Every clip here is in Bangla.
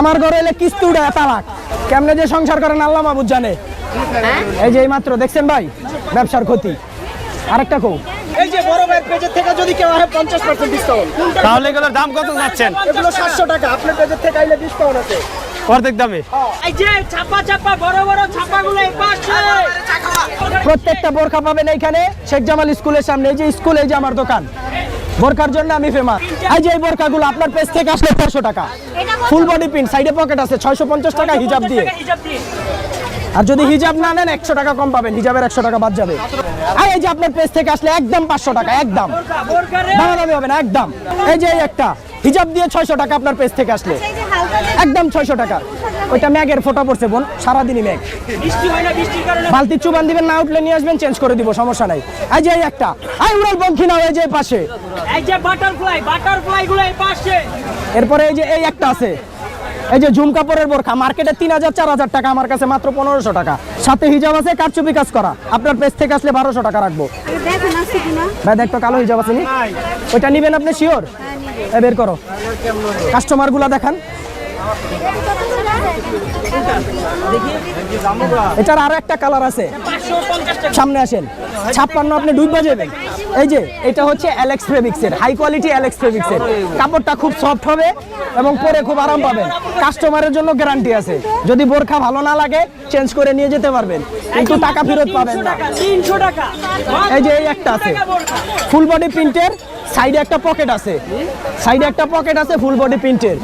আমার ঘরে এলে কিস্তি উঠে তালাক। কেমনে যে সংসার করেন আল্লাহ মাহবুদ জানে। এই যে এই মাত্র দেখছেন ভাই? ব্যবসার ক্ষতি। আরেকটা কো। এই যে বড় ভাইয়ের পেজের থেকে যদি কেউ আসে পঞ্চাশ পার্সেন্ট ডিসকাউন্ট তাহলে এগুলোর দাম কত যাচ্ছেন? এগুলো সাতশো টাকা আপনার পেজের থেকে আইলে ডিসকাউন্ট আছে। অর্ধেক দামে। এই যে ছাপা ছাপা বড় বড় ছাপাগুলো এই পাশে। প্রত্যেকটা বোরখা পাবেন এইখানে শেখ জামাল স্কুলের সামনে। এই যে স্কুল এই যে আমার দোকান। বোরখার জন্য আমি ফেমাস এই যে এই বোরখাগুলো আপনার পেজ থেকে আসলে চারশো টাকা। ফুল বডি প্রিন্ট সাইডে পকেট আছে ছয়শো পঞ্চাশ টাকা হিজাব দিয়ে। আর যদি হিজাব না নেন একশো টাকা কম পাবেন হিজাবের একশো টাকা বাদ যাবে। আর এই যে আপনার পেজ থেকে আসলে একদম পাঁচশো টাকা একদম। বোরকারে দামাদামি হবে না একদম। এই যে এই একটা হিজাব দিয়ে ছয়শো টাকা আপনার পেজ থেকে আসলে। একদম ছয়শো টাকা। ওইটা ম্যাগের ফোটা পড়ছে বোন সারাদিনই ম্যাগ। বৃষ্টি হয় না বৃষ্টির কারণে? বালতি চুবান দিবেন না উঠলে নিয়ে আসবেন চেঞ্জ করে দিব সমস্যা নাই। এই যে এই একটা। আই উড়াল পঙ্খী নাও এই যে এই পাশে। এই যে বাটারফ্লাই বাটারফ্লাই গুলো এই পাশে। এরপরে এই যে এই একটা আছে। এই যে ঝুম কাপড়ের বোরখা মার্কেটে তিন হাজার চার হাজার টাকা আমার কাছে মাত্র পনেরোশো টাকা। সাথে হিজাব আছে কারচুপি কাজ করা। আপনার পেজ থেকে আসলে বারোশো টাকা রাখব। ভাই দেখতো কালো হিজাব আছে নি? ওইটা নিবেন আপনি শিওর বের করো। কাস্টমারগুলা দেখান। এটার আরও একটা কালার আছে। সামনে আসেন। ছাপ্পান্ন আপনি দুই বাজাবেন। এই যে এটা হচ্ছে অ্যালেক্স ফেব্রিক্সের হাই কোয়ালিটি অ্যালেক্স ফেব্রিক্সের কাপড়টা খুব সফট হবে এবং পরে খুব আরাম পাবেন। কাস্টমারের জন্য গ্যারান্টি আছে। যদি বোরখা ভালো না লাগে চেঞ্জ করে নিয়ে যেতে পারবেন। কিন্তু টাকা ফেরত পাবেন না। এই যে এই একটা আছে। ফুল বডি প্রিন্টের সাইডে একটা পকেট আছে। সাইডে একটা পকেট আছে ফুল বডি প্রিন্টের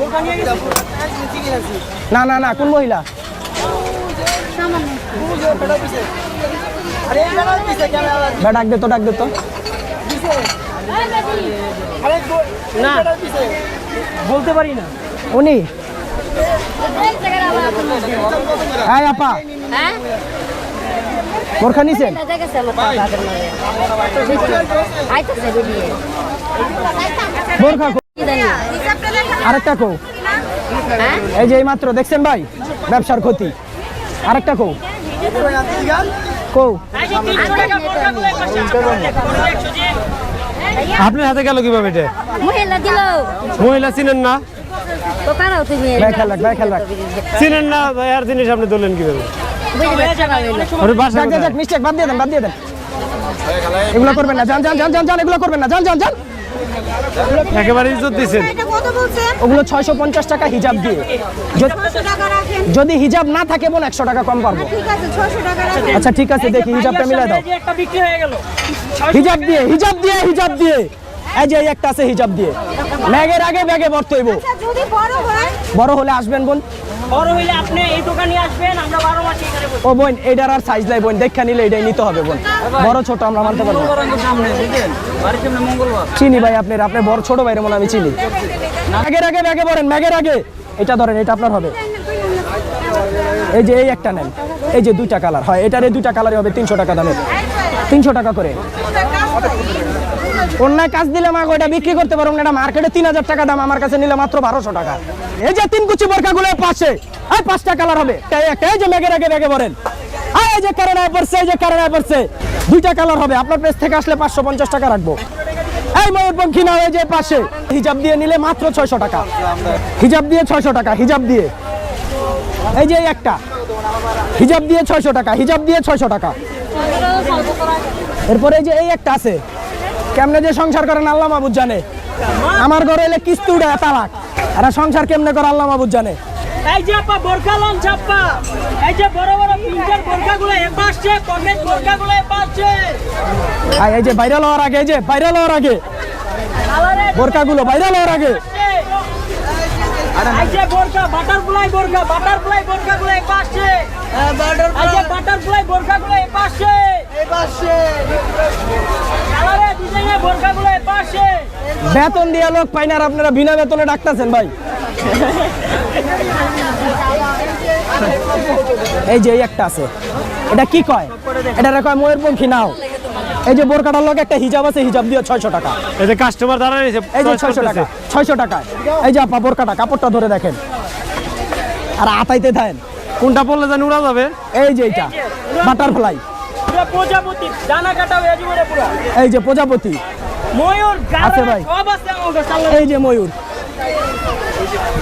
না না না কোন মহিলা? ডাক দে তো ডাক দে তো। না। বলতে পারি না। উনি? হ্যাঁ আপা। বোরখা নিছেন? বোরখা আরেকটা কো। এই যে এই মাত্র দেখছেন ভাই? ব্যবসার ক্ষতি। আরেকটা কো? কো? আপনার হাতে গেল কীভাবে এটা? মহিলা দিল। মহিলা চিনেন না? তো কারাও তুমি ভাই খেয়াল রাখ ভাই খেয়াল রাখ। চিনেন না ভাই আর জিনিস আপনি ধরলেন কীভাবে? বাদ দিয়ে দেন বাদ দিয়ে দেন। এগুলো করবেন না যান যান যান যান এগুলো করবেন না। যান যান যান। একেবারে ইজ্জত বলছেন? ওগুলো ছয়শো পঞ্চাশ টাকা হিজাব দিয়ে। যদি- ছশো টাকা রাখেন। যদি হিজাব না থাকে বোন একশো টাকা কম পারব। ঠিক আছে ছশো টাকা রাখেন। আচ্ছা ঠিক আছে দেখি হিজাবটা মিলাই দাও এই যে একটা বিক্রি হয়ে গেল। হিজাব দিয়ে হিজাব দিয়ে হিজাব দিয়ে। এই যে একটা আছে হিজাব দিয়ে। ব্যাগের আগে ব্যাগে ভরতে হইব। আচ্ছা বড় বড় হলে আসবেন বোন বড় হইলে আপনি এই দোকানে আসবেন আমরা বারো মাস এখানে। ও বোন এইটার আর সাইজ নাই বোন দেখা নিলে এটাই নিতে হবে বোন। বড় ছোট আমরা মানতে পারব না। চিনি ভাই আপনার আপনার বড় ছোট ভাইরে মনে আমি চিনি। ব্যাগের আগে ব্যাগে ভরেন ব্যাগের আগে। এটা ধরেন এটা আপনার হবে। এই যে এই একটা নেন। এই যে দুইটা কালার হয়। এটার এই দুইটা কালারই হবে তিনশো টাকা দামের। তিনশো টাকা করে। অন্যায় কাজ দিলে আমাকে ওটা বিক্রি করতে পারব না মার্কেটে তিন হাজার টাকা দাম, আমার কাছে নিলে মাত্র বারোশো টাকা। এই যে তিন কুচি বোরকাগুলো পাশে, এই পাঁচটা কালার হবে। এই যে আগে ব্যাগে ভরেন। আর এই যে কারণায় পড়ছে, এই যে কারণায় পড়ছে, দুইটা কালার হবে। আপনার থেকে আসলে পাঁচশো পঞ্চাশ টাকা রাখব। এই ময়ূরপঙ্খী নাও, এই যে পাশে, হিজাব দিয়ে নিলে মাত্র ছয়শো টাকা। হিজাব দিয়ে ছয়শো টাকা, হিজাব দিয়ে। এই যে একটা, হিজাব দিয়ে ছয়শো টাকা, হিজাব দিয়ে ছয়শো টাকা। এরপরে যে এই একটা আছে। কেমনে যে সংসার করেন আল্লাহ মাহবুদ জানে। আমার ঘরে এলে কিস্তি উঠে তালাক। এরা সংসার কেমনে করে আল্লাহ মাহবুদ জানে? এই যে আপা বোরকা এই যে বড় বড় প্রিন্টার বোরকাগুলো এ পাশে পকেট বোরকাগুলো এ পাশে এই যে ভাইরাল হওয়ার আগে এই যে ভাইরাল হওয়ার আগে। কালারে বোরকাগুলো ভাইরাল হওয়ার আগে। এই যে বোরকা বাটারফ্লাই বোরকা বাটারফ্লাই বোরকাগুলো এ পাশে এই যে বাটারফ্লাই বোরকাগুলো এ পাশে বেতন দিয়ে লোক পাই না আর আপনারা বিনা বেতনে ডাকতেছেন ভাই। এই যে এই একটা আছে। এটা কি কয়? এটা কয় ময়ূরপঙ্খী নাও এই যে বোরকাটার লোক একটা হিজাব আছে হিজাব দিয়ে ছয়শো টাকা। এই যে কাস্টমার দাঁড়া রয়েছে এই যে ছয়শো টাকা ছয়শো টাকায় এই যে আপা বোরকাটা কাপড়টা ধরে দেখেন। আর আতাইতে থাকেন কোনটা পড়লে জানি উড়া যাবে? এই যে এইটা বাটারফ্লাই। পুরো প্রজাপতি ডানা কাটা হয়ে যাবে পুরো। এই যে প্রজাপতি। ময়ূর আছে ভাই। সব আছে এই যে ময়ূর।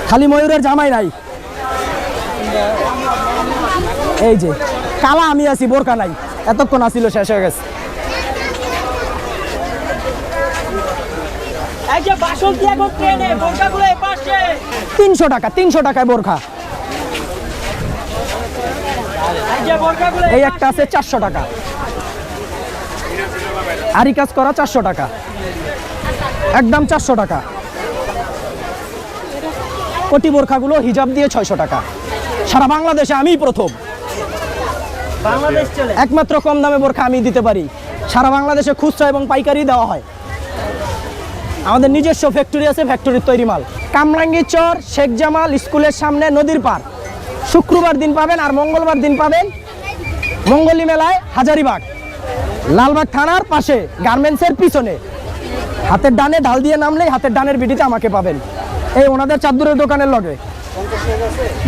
খালি ময়ূরের জামাই নাই। এই যে কালা আমি আছি বোরকা নাই। এতক্ষণ আসিল শেষ হয়ে গেছে। তিনশো টাকা তিনশো টাকায় বোরখা। এই একটা আছে চারশো টাকা। আরি কাজ করা চারশো টাকা। একদম চারশো টাকা। কোটি বোরখাগুলো হিজাব দিয়ে ছয়শো টাকা। সারা বাংলাদেশে আমিই প্রথম। একমাত্র কম দামে বোরখা আমি দিতে পারি। সারা বাংলাদেশে খুচরা এবং পাইকারি দেওয়া হয়। আমাদের নিজস্ব ফ্যাক্টরি আছে ফ্যাক্টরির তৈরি মাল। কামরাঙ্গি চর শেখ জামাল স্কুলের সামনে নদীর পার শুক্রবার দিন পাবেন আর মঙ্গলবার দিন পাবেন মঙ্গলী মেলায় হাজারিবাগ। লালবাগ থানার পাশে গার্মেন্টসের পিছনে। হাতের ডানে ঢাল দিয়ে নামলেই হাতের ডানের বিডিতে আমাকে পাবেন। এই ওনাদের চাদরের দোকানের লগে।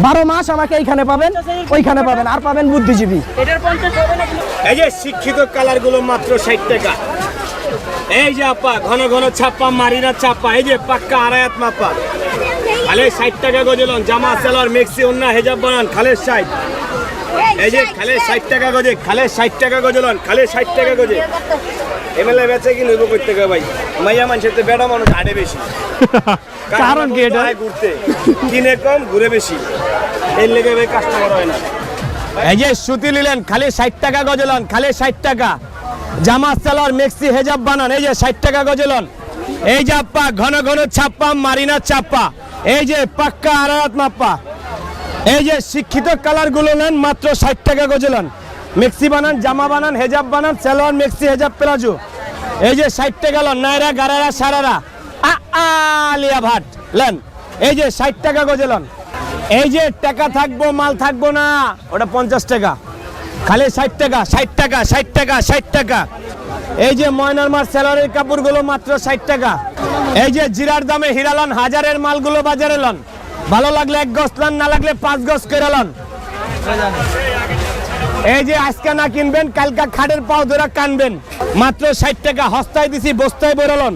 বারো মাস আমাকে এইখানে পাবেন ওইখানে পাবেন আর পাবেন বুদ্ধিজীবী। এই যে শিক্ষিত কালারগুলো মাত্র ষাট টাকা। এই যে আপা ঘন ঘন ছাপ্পা মারিনা ছাপ্পা এই যে পাক্কা আড়ায়াত মাপা। খালে ষাট টাকা গজলন জামা সালোয়ার মেক্সি অন্য হেজাব বানান খালের ষাট। এই যে খালে ষাট টাকা গজে খালে ষাট টাকা গজলন খালে ষাট টাকা গজে। এমএলএ বেচে কি নেব করতে গা ভাই? মাইয়া মানুষের তো বেড়া মানুষ আড়ে বেশি। কারণ কি এটা? ঘুরতে? কিনে কম ঘুরে বেশি। এর লেগে ভাই কাস্টমার হয় না। এই যে সুতি নিলেন খালি ষাট টাকা গজলন খালি ষাট টাকা। জামা সালোয়ার মেক্সি হেজাব বানান এই যে ষাট টাকা গজলন এই যে আপ্পা ঘন ঘন ছাপ্পা মারিনা চাপ্পা এই যে পাক্কা আড়াত মাপ্পা। এই যে শিক্ষিত কালারগুলো নেন, মাত্র ষাট টাকা গজলন মেক্সি বানান, জামা বানান, হেজাব বানান, সালোয়ার, মেক্সি, হেজাব, প্লাজো। এই যে ষাট টাকা লন নাইরা গারারা, সারারা। আলিয়া ভাট, লেন। এই যে ষাট টাকা গজলন এই যে টাকা থাকব, মাল থাকব না, ওটা পঞ্চাশ টাকা। খালি ষাট টাকা ষাট টাকা ষাট টাকা ষাট টাকা। এই যে ময়নার মার স্যালারির কাপড়গুলো মাত্র ষাট টাকা। এই যে জিরার দামে হিরালন হাজারের মালগুলো বাজারে লন। ভালো লাগলে এক গছ লন, না লাগলে পাঁচ গছ করে লন। এই যে আজকে না কিনবেন, কালকা খাটের পাও ধরে কানবেন। মাত্র ষাট টাকা, হস্তায় দিছি, বস্তায় বেরোলন